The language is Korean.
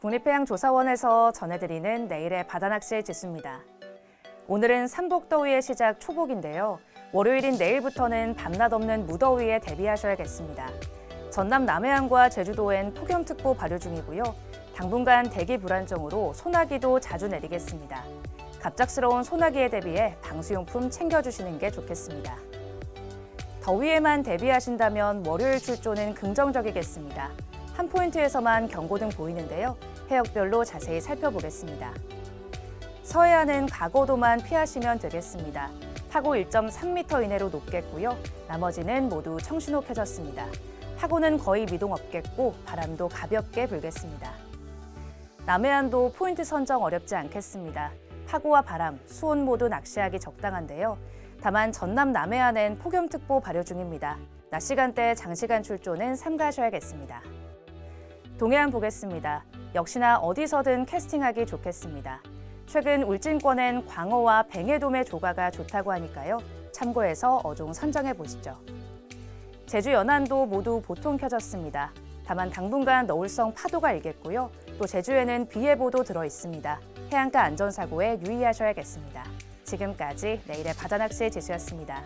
국립해양조사원에서 전해드리는 내일의 바다낚시의 지수입니다. 오늘은 삼복더위의 시작 초복인데요. 월요일인 내일부터는 밤낮 없는 무더위에 대비하셔야겠습니다. 전남 남해안과 제주도엔 폭염특보 발효 중이고요. 당분간 대기 불안정으로 소나기도 자주 내리겠습니다. 갑작스러운 소나기에 대비해 방수용품 챙겨주시는 게 좋겠습니다. 더위에만 대비하신다면 월요일 출조는 긍정적이겠습니다. 한 포인트에서만 경고등 보이는데요. 해역별로 자세히 살펴보겠습니다. 서해안은 가고도만 피하시면 되겠습니다. 파고 1.3m 이내로 높겠고요. 나머지는 모두 청신호 켜졌습니다. 파고는 거의 미동 없겠고 바람도 가볍게 불겠습니다. 남해안도 포인트 선정 어렵지 않겠습니다. 파고와 바람, 수온 모두 낚시하기 적당한데요. 다만 전남 남해안엔 폭염특보 발효 중입니다. 낮 시간대 장시간 출조는 삼가하셔야겠습니다. 동해안 보겠습니다. 역시나 어디서든 캐스팅하기 좋겠습니다. 최근 울진권엔 광어와 뱅에돔의 조가가 좋다고 하니까요. 참고해서 어종 선정해 보시죠. 제주 연안도 모두 보통 켜졌습니다. 다만 당분간 너울성 파도가 일겠고요. 또 제주에는 비 예보도 들어 있습니다. 해안가 안전사고에 유의하셔야겠습니다. 지금까지 내일의 바다낚시의 지수였습니다.